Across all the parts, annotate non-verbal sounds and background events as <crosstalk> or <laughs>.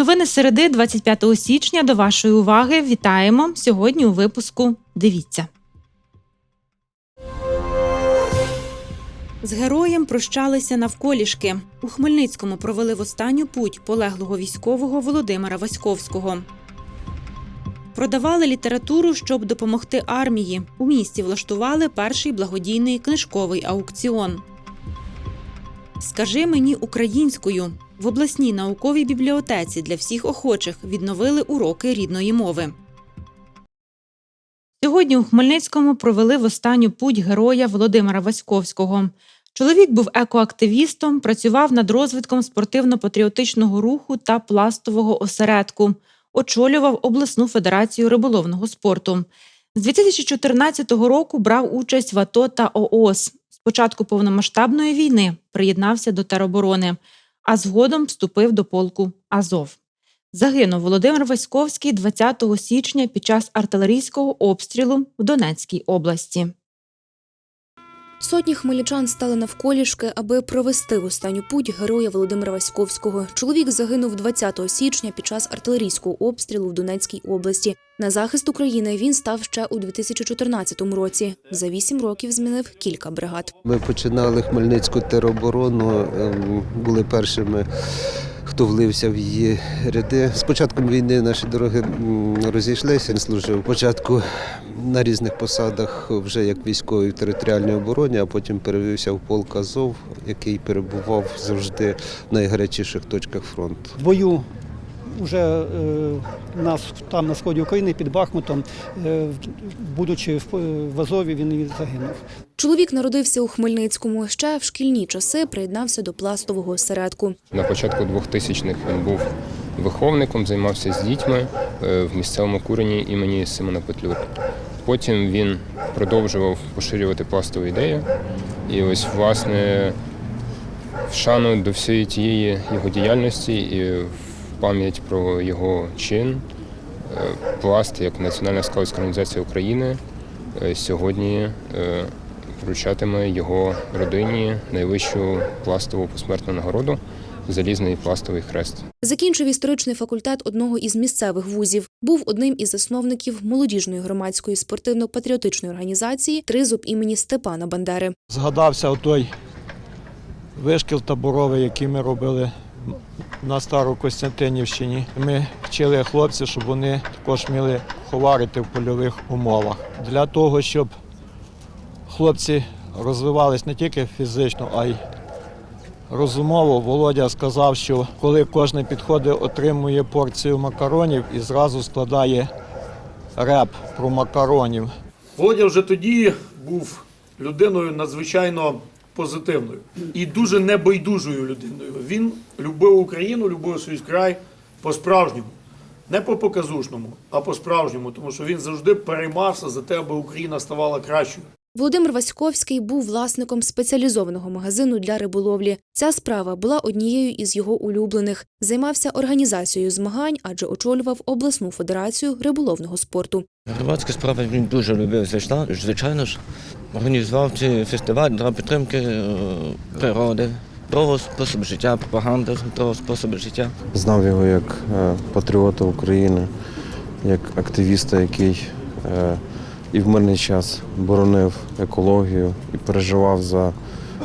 Новини середи 25 січня до вашої уваги. Вітаємо сьогодні у випуску. Дивіться. З героєм прощалися навколішки. У Хмельницькому провели в останню путь полеглого військового Володимира Васьковського. Продавали літературу, щоб допомогти армії. У місті влаштували перший благодійний книжковий аукціон. Скажи мені українською. В обласній науковій бібліотеці для всіх охочих відновили уроки рідної мови. Сьогодні у Хмельницькому провели в останню путь героя Володимира Васьковського. Чоловік був екоактивістом, працював над розвитком спортивно-патріотичного руху та пластового осередку, очолював обласну федерацію риболовного спорту. З 2014 року брав участь в АТО та ООС. З початку повномасштабної війни приєднався до тероборони, а згодом вступив до полку Азов. Загинув Володимир Васьковський 20 січня під час артилерійського обстрілу в Донецькій області. Сотні хмельничан стали навколішки, аби провести в останню путь героя Володимира Васьковського. Чоловік загинув 20 січня під час артилерійського обстрілу в Донецькій області. На захист України він став ще у 2014 році. За вісім років змінив кілька бригад. Ми починали Хмельницьку тероборону, ем, були першими, хто влився в її ряди. З початком війни наші дороги розійшлися. Він служив спочатку на різних посадах, вже як військовий в територіальній обороні, а потім перевівся в полк Азов, який перебував завжди в найгарячіших точках фронту. В бою вже е, нас там на сході України під Бахмутом, е, будучи в, Азові, він і загинув. Чоловік народився у Хмельницькому. Ще в шкільні часи приєднався до пластового осередку. На початку 2000-х він був виховником, займався з дітьми е, в місцевому курені імені Симона Петлюри. Потім він продовжував поширювати пластову ідею. І ось, власне, в шану до всієї тієї його діяльності і в пам'ять про його чин е, пласт як Національна скаутська організація України е, сьогодні е, вручатиме його родині найвищу пластову посмертну нагороду залізний пластовий хрест. Закінчив історичний факультет одного із місцевих вузів. Був одним із засновників молодіжної громадської спортивно-патріотичної організації Тризуб імені Степана Бандери. Згадався той вишкіл таборовий, який ми робили на Старокостянтинівщині. Ми вчили хлопців, щоб вони також вміли ховарити в польових умовах. Для того, щоб хлопці розвивались не тільки фізично, а й розумово, Володя сказав, що коли кожен підходить, отримує порцію макаронів і зразу складає реп про макаронів. Володя вже тоді був людиною надзвичайно позитивною і дуже небайдужою людиною. Він любив Україну, любив свій край по-справжньому. Не по показушному, а по-справжньому, тому що він завжди переймався за те, аби Україна ставала кращою. Володимир Васьковський був власником спеціалізованого магазину для риболовлі. Ця справа була однією із його улюблених. Займався організацією змагань, адже очолював обласну федерацію риболовного спорту. Громадські справи він дуже любив, звичайно, звичайно ж. Організував ці фестиваль для підтримки е, природи, здорового способу життя, пропаганди здорового способу життя. Знав його як е, патріота України, як активіста, який е, і в мирний час боронив екологію і переживав за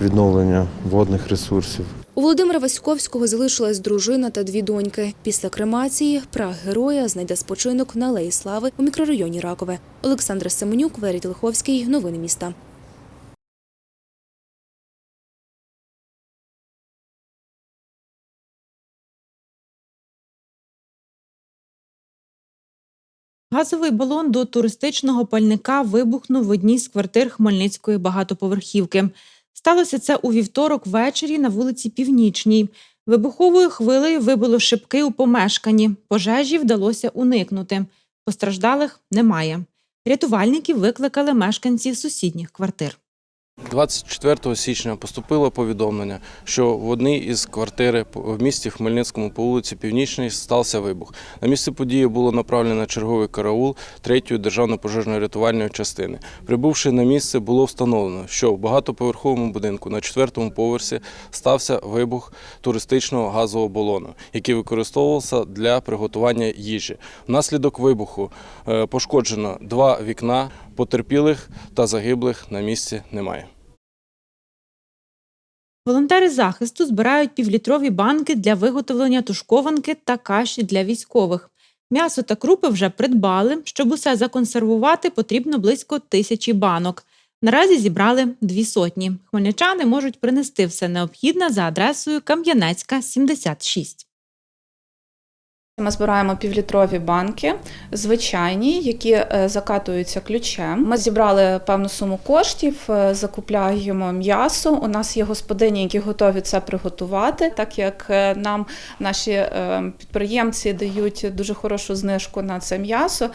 відновлення водних ресурсів. У Володимира Васьковського залишилась дружина та дві доньки. Після кремації прах героя знайде спочинок на Алеї Слави у мікрорайоні Ракове. Олександр Семенюк, Валерій Лиховський. Новини міста. Газовий балон до туристичного пальника вибухнув в одній з квартир Хмельницької багатоповерхівки. Сталося це у вівторок ввечері на вулиці Північній. Вибуховою хвилею вибило шибки у помешканні. Пожежі вдалося уникнути. Постраждалих немає. Рятувальників викликали мешканці сусідніх квартир. 24 січня поступило повідомлення, що в одній із квартир в місті Хмельницькому по вулиці Північній стався вибух. На місце події було направлено черговий караул 3-ї державно-пожежної рятувальної частини. Прибувши на місце, було встановлено, що в багатоповерховому будинку на четвертому поверсі стався вибух туристичного газового балону, який використовувався для приготування їжі. Внаслідок вибуху е, пошкоджено два вікна, потерпілих та загиблих на місці немає. Волонтери захисту збирають півлітрові банки для виготовлення тушкованки та каші для військових. М'ясо та крупи вже придбали. Щоб усе законсервувати, потрібно близько тисячі банок. Наразі зібрали дві сотні. Хмельничани можуть принести все необхідне за адресою Кам'янецька, 76. Ми збираємо півлітрові банки, звичайні, які е, закатуються ключем. Ми зібрали певну суму коштів, е, закупляємо м'ясо. У нас є господині, які готові це приготувати, так як е, нам наші е, підприємці дають дуже хорошу знижку на це м'ясо.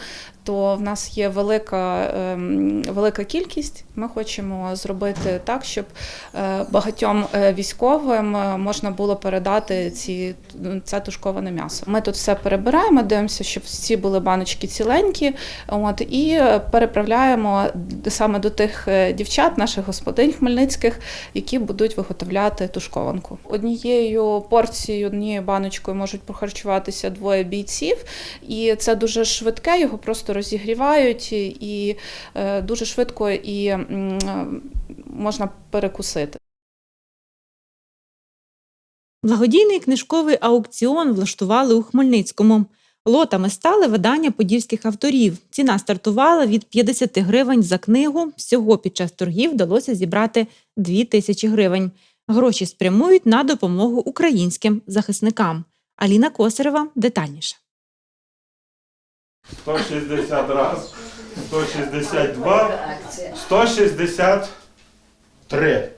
То в нас є велика, ем, велика кількість. Ми хочемо зробити так, щоб е, багатьом е, військовим е, можна було передати ці, це тушковане м'ясо. Ми тут все перебираємо, дивимося, щоб всі були баночки ціленькі. От, і переправляємо саме до тих дівчат, наших господинь хмельницьких, які будуть виготовляти тушкованку. Однією порцією, однією баночкою можуть похарчуватися двоє бійців, і це дуже швидке, його просто розігрівають і е, дуже швидко і е, можна перекусити. Благодійний книжковий аукціон влаштували у Хмельницькому. Лотами стали видання подільських авторів. Ціна стартувала від 50 гривень за книгу. Всього під час торгів вдалося зібрати 2 тисячі гривень. Гроші спрямують на допомогу українським захисникам. Аліна Косарева детальніше. 160 раз, 162, 163.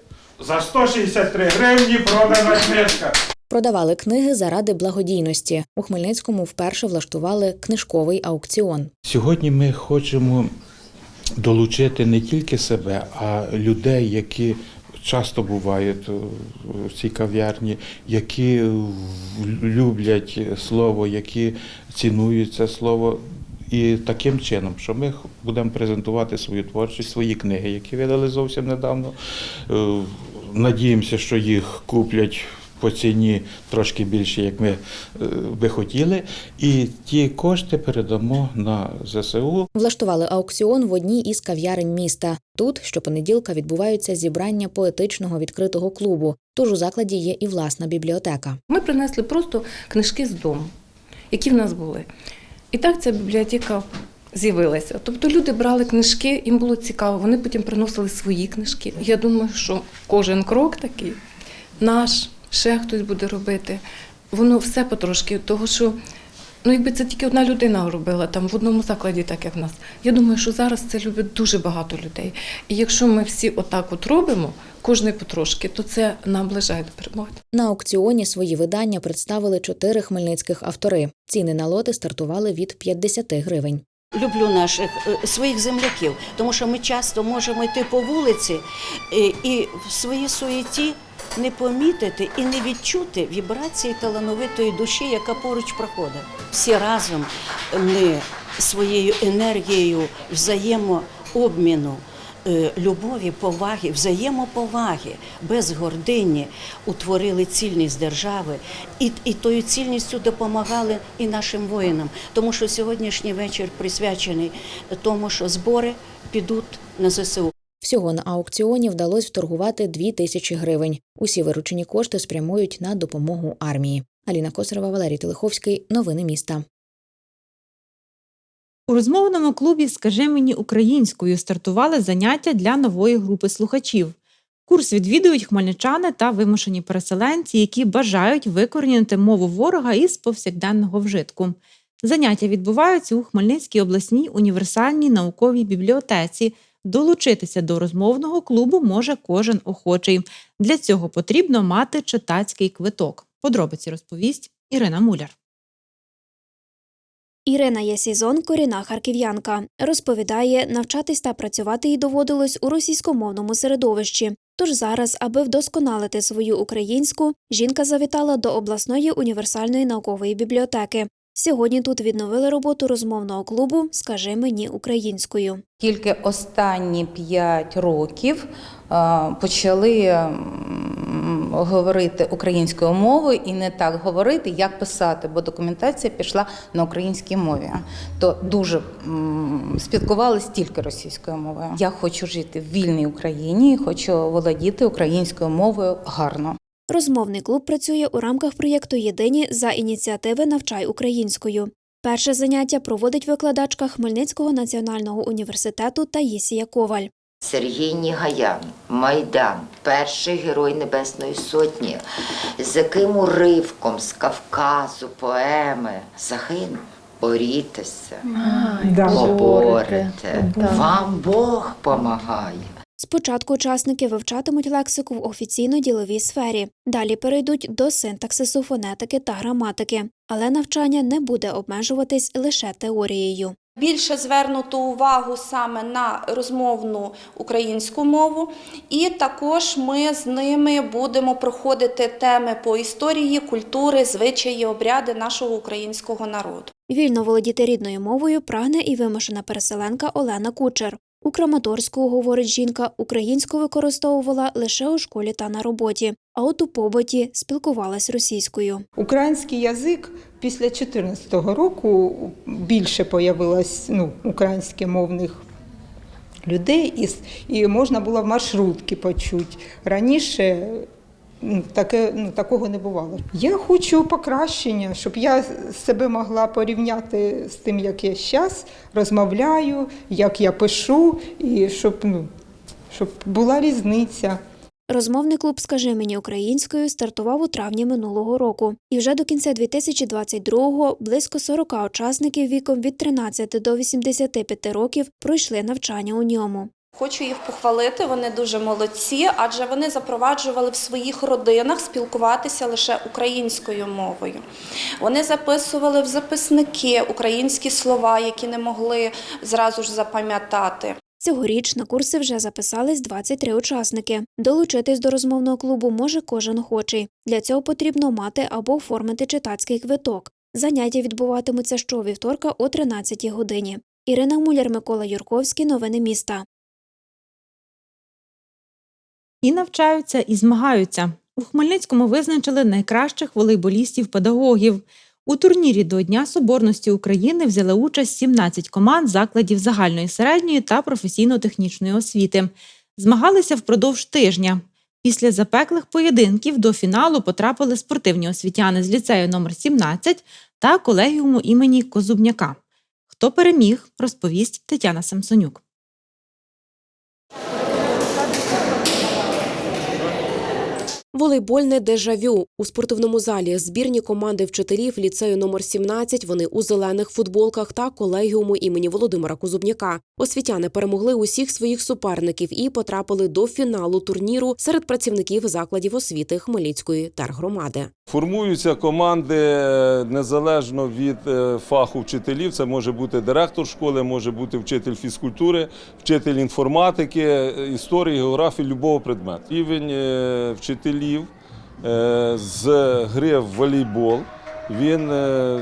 За 163 гривні продана книжка. Продавали книги заради благодійності. У Хмельницькому вперше влаштували книжковий аукціон. Сьогодні ми хочемо долучити не тільки себе, а людей, які часто бувають в цій кав'ярні, які люблять слово, які цінують це слово. І таким чином, що ми будемо презентувати свою творчість, свої книги, які видали зовсім недавно. Е, Надіємося, що їх куплять по ціні трошки більше, як ми е, би хотіли. І ті кошти передамо на ЗСУ. Влаштували аукціон в одній із кав'ярень міста. Тут щопонеділка відбуваються зібрання поетичного відкритого клубу. Тож у закладі є і власна бібліотека. Ми принесли просто книжки з дому, які в нас були. І так ця бібліотека з'явилася. Тобто люди брали книжки, їм було цікаво, вони потім приносили свої книжки. Я думаю, що кожен крок такий наш, ще хтось буде робити. Воно все потрошки, того що. Ну, якби це тільки одна людина робила там в одному закладі, так як в нас. Я думаю, що зараз це любить дуже багато людей. І якщо ми всі отак от робимо, кожний потрошки, то це наближає до перемоги. На аукціоні свої видання представили чотири хмельницьких автори. Ціни на лоти стартували від 50 гривень. Люблю наших е, своїх земляків, тому що ми часто можемо йти по вулиці е, і в своїй суєті не помітити і не відчути вібрації талановитої душі, яка поруч проходить. Всі разом ми своєю енергією взаємообміну. е, Любові, поваги, взаємоповаги, без гордині утворили цільність держави і, і тою цільністю допомагали і нашим воїнам. Тому що сьогоднішній вечір присвячений тому, що збори підуть на ЗСУ. Всього на аукціоні вдалося вторгувати 2 тисячі гривень. Усі виручені кошти спрямують на допомогу армії. Аліна Косарова, Валерій Телеховський. Новини міста. У розмовному клубі Скажи мені українською стартували заняття для нової групи слухачів. Курс відвідують хмельничани та вимушені переселенці, які бажають викорінити мову ворога із повсякденного вжитку. Заняття відбуваються у Хмельницькій обласній універсальній науковій бібліотеці. Долучитися до розмовного клубу може кожен охочий. Для цього потрібно мати читацький квиток. Подробиці розповість Ірина Муляр. Ірина Єсізон, корінна харків'янка, розповідає, навчатись та працювати їй доводилось у російськомовному середовищі. Тож зараз, аби вдосконалити свою українську, жінка завітала до обласної універсальної наукової бібліотеки. Сьогодні тут відновили роботу розмовного клубу Скажи мені українською. Тільки останні п'ять років е, почали говорити українською мовою і не так говорити, як писати, бо документація пішла на українській мові. То дуже спілкувалися тільки російською мовою. Я хочу жити в вільній Україні, хочу володіти українською мовою гарно. Розмовний клуб працює у рамках проєкту Єдині за ініціативи Навчай українською. Перше заняття проводить викладачка Хмельницького національного університету Таїсія Коваль. Сергій Нігаян, Майдан, перший герой Небесної Сотні, з яким уривком з Кавказу поеми загинув. Борітеся, поборете, вам Бог помагає. Спочатку учасники вивчатимуть лексику в офіційно-діловій сфері, далі перейдуть до синтаксису, фонетики та граматики. Але навчання не буде обмежуватись лише теорією. Більше звернуто увагу саме на розмовну українську мову, і також ми з ними будемо проходити теми по історії, культури, звичаї, обряди нашого українського народу. Вільно володіти рідною мовою прагне і вимушена переселенка Олена Кучер. У Краматорську, говорить жінка, українську використовувала лише у школі та на роботі, а от у побуті спілкувалась російською. Український язик після 2014 року більше появилось ну, українськомовних людей, і, можна було в маршрутки почути. Раніше таке, ну, такого не бувало. Я хочу покращення, щоб я себе могла порівняти з тим, як я зараз розмовляю, як я пишу, і щоб, ну, щоб була різниця. Розмовний клуб Скажи мені українською стартував у травні минулого року, і вже до кінця 2022-го близько 40 учасників віком від 13 до 85 років пройшли навчання у ньому. Хочу їх похвалити, вони дуже молодці, адже вони запроваджували в своїх родинах спілкуватися лише українською мовою. Вони записували в записники українські слова, які не могли зразу ж запам'ятати. Цьогоріч на курси вже записались 23 учасники. Долучитись до розмовного клубу може кожен охочий. Для цього потрібно мати або оформити читацький квиток. Заняття відбуватимуться щовівторка о 13 годині. Ірина Муляр, Микола Юрковський. Новини міста. І навчаються, і змагаються. У Хмельницькому визначили найкращих волейболістів-педагогів. У турнірі до Дня Соборності України взяли участь 17 команд закладів загальної середньої та професійно-технічної освіти. Змагалися впродовж тижня. Після запеклих поєдинків до фіналу потрапили спортивні освітяни з ліцею номер 17 та колегіуму імені Козубняка. Хто переміг, розповість Тетяна Самсонюк. Волейбольне дежавю у спортивному залі збірні команди вчителів ліцею номер 17 Вони у зелених футболках та колегіуму імені Володимира Кузубняка. Освітяни перемогли усіх своїх суперників і потрапили до фіналу турніру серед працівників закладів освіти Хмельницької тергромади. Формуються команди е, незалежно від е, фаху вчителів. Це може бути директор школи, може бути вчитель фізкультури, вчитель інформатики, е, історії, географії, любого предмету. Рівень вчителів е, з гри в волейбол він, е,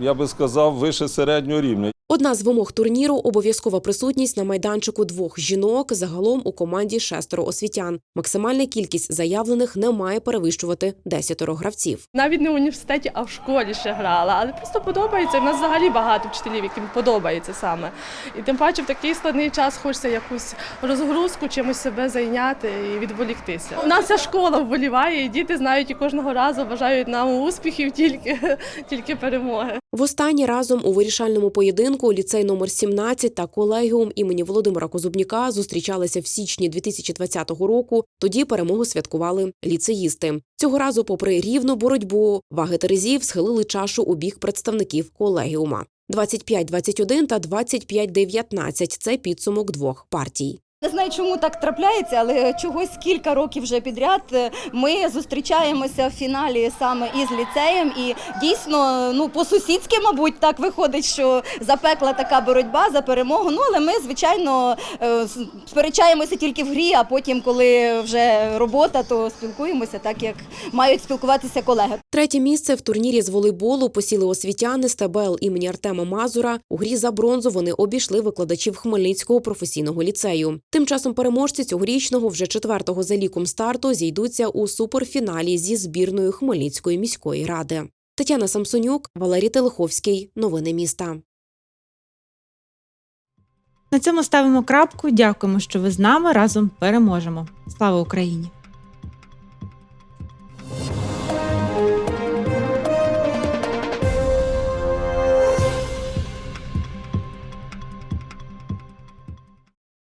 я би сказав, вище середнього рівня. Одна з вимог турніру обов'язкова присутність на майданчику двох жінок. Загалом у команді шестеро освітян. Максимальна кількість заявлених не має перевищувати десятеро гравців. Навіть не в університеті, а в школі ще грала. Але просто подобається. У нас взагалі багато вчителів, яким подобається саме. І тим паче в такий складний час хочеться якусь розгрузку, чимось себе зайняти і відволіктися. У нас вся школа вболіває, і діти знають і кожного разу бажають нам успіхів, тільки, <laughs> тільки перемоги. Востаннє разом у вирішальному поєдинку ліцей номер 17 та колегіум імені Володимира Козубняка зустрічалися в січні 2020 року. Тоді перемогу святкували ліцеїсти. Цього разу, попри рівну боротьбу, ваги терезів схилили чашу у бік представників колегіума. 25-21 та 25-19 – це підсумок двох партій. Не знаю, чому так трапляється, але чогось кілька років вже підряд е, ми зустрічаємося в фіналі саме із ліцеєм. І дійсно, ну по-сусідськи, мабуть, так виходить, що запекла така боротьба за перемогу. Ну але ми, звичайно, е, сперечаємося тільки в грі, а потім, коли вже робота, то спілкуємося так, як мають спілкуватися колеги. Третє місце в турнірі з волейболу посіли освітяни з ТБЛ імені Артема Мазура. У грі за бронзу вони обійшли викладачів Хмельницького професійного ліцею. Тим часом переможці цьогорічного, вже четвертого за ліком старту, зійдуться у суперфіналі зі збірною Хмельницької міської ради. Тетяна Самсонюк, Валерій Телеховський. Новини міста. На цьому ставимо крапку. Дякуємо, що ви з нами разом переможемо. Слава Україні!